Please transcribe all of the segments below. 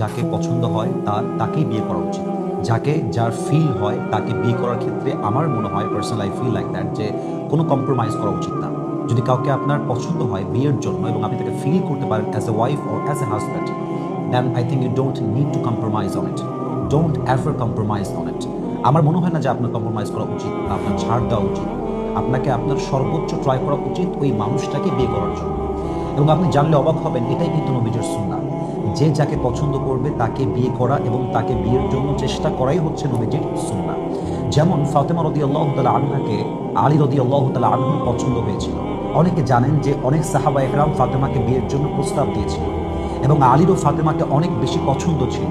যাকে পছন্দ হয় তার তাকেই বিয়ে করা উচিত। যাকে, যার ফিল হয়, তাকে বিয়ে করার ক্ষেত্রে আমার মনে হয় personal I feel like that যে কোনো কম্প্রোমাইজ করা উচিত না। যদি কাউকে আপনার পছন্দ হয় বিয়ের জন্য এবং আপনি তাকে ফিল করতে পারেন as a wife or as a husband then I think you don't need to compromise on it don't ever compromise on it আমার মনে হয় না যে আপনার কম্প্রোমাইজ করা উচিত বা আপনার ছাড় দেওয়া উচিত। আপনাকে আপনার সর্বোচ্চ ট্রাই করা উচিত ওই মানুষটাকে বিয়ে করার জন্য। এবং আপনি জানলে অবাক হবেন, এটাই কিন্তু নবীজের সুন্না যে যাকে পছন্দ করবে তাকে বিয়ে করা এবং তাকে বিয়ের জন্য চেষ্টা করাই হচ্ছে নবীজির সুন্না যেমন ফাতেমা রদি আল্লাহ তালা আনহাকে, আলী রদি আল্লাহ তালা আনহুর পছন্দ হয়েছিল। অনেকে জানেন যে অনেক সাহাবা একরাম ফাতেমাকে বিয়ের জন্য প্রস্তাব দিয়েছিল এবং আলীরও ফাতেমাকে অনেক বেশি পছন্দ ছিল।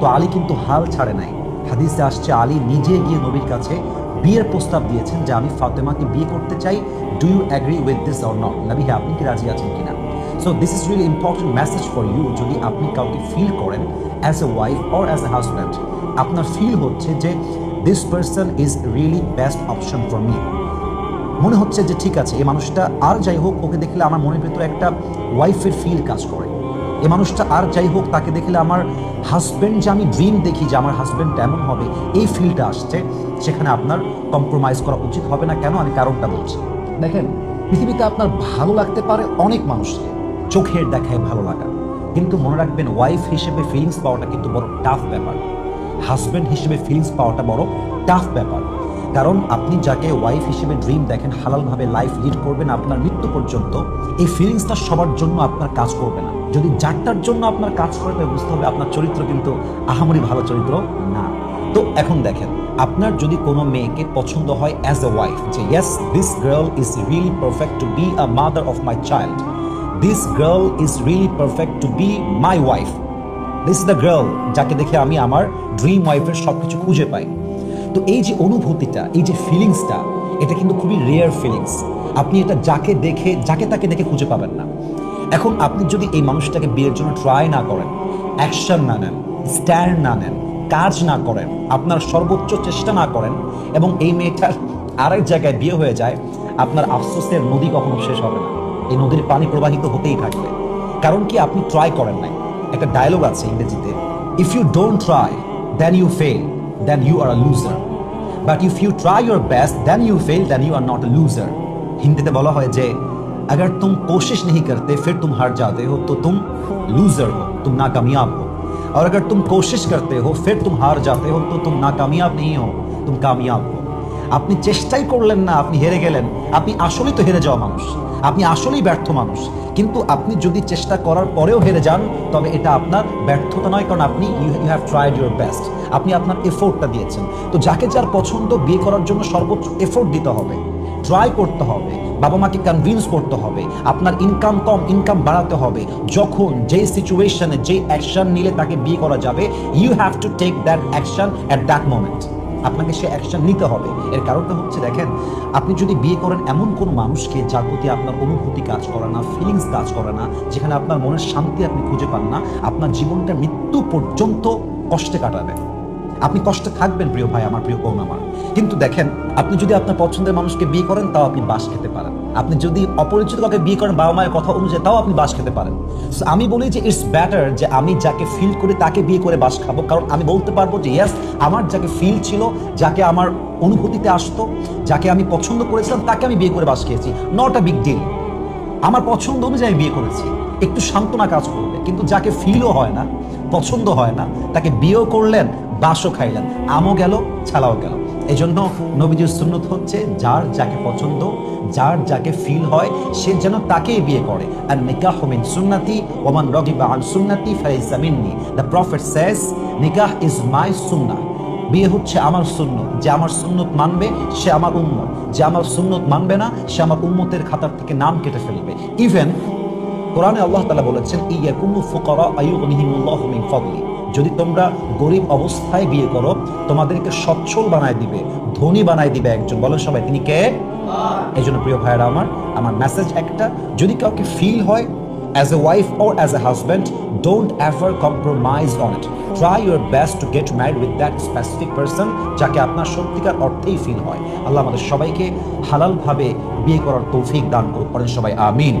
তো আলী কিন্তু হাল ছাড়ে নাই। হাদিসে আসছে, আলী নিজে গিয়ে নবীর কাছে বিয়ের প্রস্তাব দিয়েছেন যে, আমি ফাতেমাকে বিয়ে করতে চাই। Do you agree with this or not Nabi হ্যাঁ আপনি কি রাজি আছেন কিনা? So this is really important message for you যদি আপনি কাউকে ফিল করেন as a wife or as a husband আপনার ফিল হচ্ছে যে this person is really best option for me মনে হচ্ছে যে ঠিক আছে, এই মানুষটা আর যাই হোক, ওকে দেখলে আমার মনের ভিতরে একটা ওয়াইফের ফিল কাজ করে। এই মানুষটা আর যাই হোক, তাকে দেখলে আমার হাজব্যান্ড যে আমি ড্রিম দেখি যে আমার হাজব্যান্ড এমন হবে, এই ফিলটা আসছে, সেখানে আপনার কম্প্রোমাইজ করা উচিত হবে না। কেন? আমি কারণটা বলছি। দেখেন, পৃথিবীতে আপনার ভালো লাগতে পারে অনেক মানুষকে। চোখের দেখায় ভালো লাগা। কিন্তু মনে রাখবেন ওয়াইফ হিসেবে ফিলিংস পাওয়াটা কিন্তু বড় টাফ ব্যাপার। হাজব্যান্ড হিসেবে ফিলিংস পাওয়াটা বড় টাফ ব্যাপার। কারণ আপনি যাকে ওয়াইফ হিসেবে ড্রিম দেখেন, হালালভাবে লাইফ লিড করবেন আপনার মৃত্যু পর্যন্ত, এই ফিলিংসটা সবার জন্য আপনার কাজ করবে না। যদি যারটার জন্য আপনার কাজ করে তবে বুঝতে হবে আপনার চরিত্র কিন্তু আহামরি ভালো চরিত্র না। তো এখন দেখেন, আপনার যদি কোনো মেয়েকে পছন্দ হয় অ্যাজ এ ওয়াইফ যে yes this girl is really perfect to be a mother of my child this girl is really perfect to be my wife this is the girl যাকে দেখে আমি আমার ড্রিম ওয়াইফের সব কিছু খুঁজে পাই। তো এই যে অনুভূতিটা, এই যে ফিলিংসটা এটা কিন্তু খুবই রেয়ার ফিলিংস আপনি এটা যাকে দেখে, যাকে তাকে দেখে খুঁজে পাবেন না। এখন আপনি যদি এই মানুষটাকে বিয়ের জন্য ট্রাই না করেন অ্যাকশন না নেন স্ট্যান্ড না নেন, কাজ না করেন, আপনার সর্বোচ্চ চেষ্টা না করেন এবং এই মেয়েটার আরেক জায়গায় বিয়ে হয়ে যায়, আপনার আফসোসের নদী কখনো শেষ হবে না। এই নদীর পানি প্রবাহিত হতেই থাকবে কারণ কি আপনি ট্রাই করেন নাই একটা ডায়লগ আছে ইংরেজিতে if you don't try then you fail then you are a loser but if you try your best then you fail then you are not a loser হিন্দিতে বলা হয় যে अगर तुम कोशिश नहीं करते फिर तुम हार जाते हो तो तुम लूजर हो तुम नाकामयाब हो और अगर तुम कोशिश करते हो फिर तुम हार जाते हो तो तुम नाकामयाब नहीं हो तुम कामयाब हो আপনি চেষ্টাই করলেন না আপনি হেরে গেলেন আপনি আসলেই তো হেরে যাওয়া মানুষ আপনি আসলেই ব্যর্থ মানুষ। কিন্তু আপনি যদি চেষ্টা করার পরেও হেরে যান, তবে এটা আপনার ব্যর্থতা নয়, কারণ আপনি you you have tried your best আপনি আপনার এফোর্টটা দিয়েছেন। তো যাকে যার পছন্দ, বিয়ে করার জন্য সর্বোচ্চ এফোর্ট দিতে হবে। ট্রাই করতে হবে। বাবা মাকে কনভিন্স করতে হবে। আপনার ইনকাম কম ইনকাম বাড়াতে হবে। যখন যেই সিচুয়েশনে যেই অ্যাকশন নিলে তাকে বিয়ে করা যাবে you have to take that action at that moment আপনাকে সে অ্যাকশন নিতে হবে। এর কারণটা হচ্ছে, দেখেন, আপনি যদি বিয়ে করেন এমন কোন মানুষকে যার প্রতি আপনার অনুভূতি কাজ করে না ফিলিংস কাজ করে না, যেখানে আপনার মনের শান্তি আপনি খুঁজে পান না, আপনার জীবনটা মৃত্যু পর্যন্ত কষ্টে কাটাবেন আপনি কষ্টে থাকবেন, প্রিয় ভাই, আমার প্রিয় কৌন আমার। কিন্তু দেখেন, আপনি যদি আপনার পছন্দের মানুষকে বিয়ে করেন, তাও আপনি বাস খেতে পারেন। আপনি যদি অপরিচিত কাউকে বিয়ে করেন বাবা মায়ের কথা অনুযায়ী, তাও আপনি বাস খেতে পারেন। সো আমি বলি যে ইটস ব্যাটার যে আমি যাকে ফিল করি তাকে বিয়ে করে বাস খাব। কারণ আমি বলতে পারব যে ইয়াস আমার যাকে ফিল ছিল, যাকে আমার অনুভূতিতে আসতো, যাকে আমি পছন্দ করেছিলাম, তাকে আমি বিয়ে করে বাস খেয়েছি। নট আ বিগ ডিল আমার পছন্দ অনুযায়ী আমি বিয়ে করেছি। একটু সান্ত্বনা কাজ করবে। কিন্তু যাকে ফিলও হয় না, পছন্দ হয় না, তাকে বিয়েও করলেন, বাসও খাইলেন। আমও গেল, ছালাও গেল। এই জন্য নবীজির সুন্নত হচ্ছে যার যাকে পছন্দ, যার যাকে ফিল হয়, সে যেন তাকেই বিয়ে করে। আর নিকাহ মিন সুন্নাতি ওমান রগিবা আন সুন্নাতি মিন্নি। The prophet says nikah is my sunnah বিয়ে হচ্ছে আমার সুন্নত। যে আমার সুন্নত মানবে, সে আমার উম্মত। যে আমার সুন্নত মানবে না, সে আমার উন্মতের খাতার থেকে নাম কেটে ফেলবে। ইভেন কোরআনে আল্লাহ তালা বলেছেন, ইয়াকুমু ফুকারা আয়ুগনিহিমুল্লাহু মিন ফাদলি। যদি তোমরা গরিব অবস্থায় বিয়ে করো তোমাদেরকে সচ্ছল বানায় দিবে ধনী বানায় দিবে একজন। বলেন সবাই তিনি কে? এই জন্য প্রিয় ভাইয়েরা আমার আমার মেসেজ একটা যদি কাউকে ফিল হয় As a wife or as a husband, don't ever compromise on it. Try your best to get married with that specific person যাকে আপনার সত্যিকার অর্থেই ফিল হয়। আল্লাহ আমাদের সবাইকে হালালভাবে বিয়ে করার তৌফিক দান করুক পড়েন সবাই আমিন।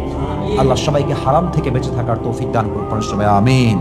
আল্লাহ সবাইকে হারাম থেকে বেঁচে থাকার তৌফিক দান করুক পড়েন সবাই আমিন।